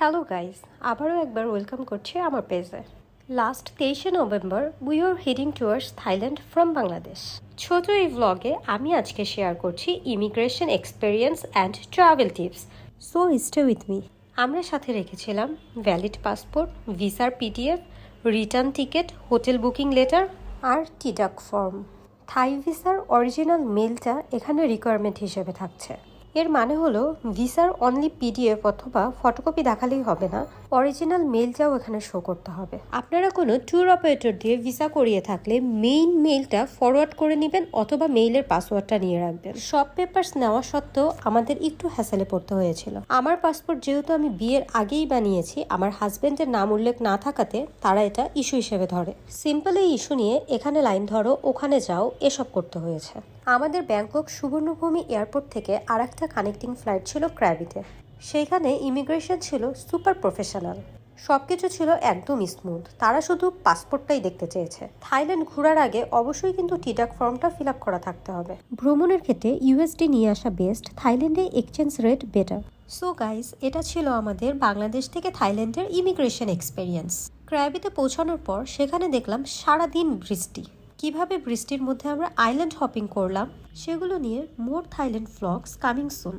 Hello guys আবারও একবার welcome করছি আমার পেজে লাস্ট তেইশে November we are heading towards Thailand from Bangladesh ছোট এই ভ্লগে আমি আজকে শেয়ার করছি immigration experience and travel tips so stay with me আমরা সাথে রেখেছিলাম ভ্যালিড পাসপোর্ট ভিসার PDF return ticket hotel booking letter আর টিডাক ফর্ম থাই ভিসার অরিজিনাল মেলটা এখানে রিকোয়ারমেন্ট হিসেবে থাকছে। এর মানে হলো, ভিসার অনলি পিডিএফ অথবা ফটোকপি দেখালেই হবে না। অরিজিনাল মেলটাও এখানে শো করতে হবে। আপনারা কোনো ট্যুর অপারেটর দিয়ে ভিসা করিয়ে থাকলে মেইন মেইলটা ফরওয়ার্ড করে নেবেন অথবা মেইলের পাসওয়ার্ডটা নিয়ে রাখবেন। সব পেপারস নেওয়া সত্ত্বেও আমাদের একটু হ্যাসেলে পড়তে হয়েছিল। আমার পাসপোর্ট যেহেতু আমি বিয়ের আগেই বানিয়েছি, আমার হাজবেন্ডের নাম উল্লেখ না থাকাতে তারা এটা ইস্যু হিসেবে ধরে। সিম্পল এই ইস্যু নিয়ে এখানে লাইন ধরো, ওখানে যাও, এসব করতে হয়েছে। আমাদের ব্যাংকক সুবর্ণভূমি এয়ারপোর্ট থেকে আর একটা কানেক্টিং ফ্লাইট ছিল ক্র্যাবিতে সেইখানে ইমিগ্রেশন ছিল সুপার প্রফেশনাল। সব কিছু ছিল একদম স্মুথ। তারা শুধু পাসপোর্টটাই দেখতে চেয়েছে। থাইল্যান্ড ঘোরার আগে অবশ্যই কিন্তু টিটাক ফর্মটা ফিল করা থাকতে হবে। ভ্রমণের ক্ষেত্রে ইউএসডি নিয়ে আসা বেস্ট, থাইল্যান্ডে exchange rate better. So guys, এটা ছিল আমাদের বাংলাদেশ থেকে থাইল্যান্ডের ইমিগ্রেশন এক্সপেরিয়েন্স। ক্র্যাবিতে পৌঁছানোর পর সেখানে দেখলাম সারাদিন বৃষ্টি। কীভাবে বৃষ্টির মধ্যে আমরা আইল্যান্ড হপিং করলাম সেগুলো নিয়ে মোর থাইল্যান্ড ফ্লগস কামিং সুন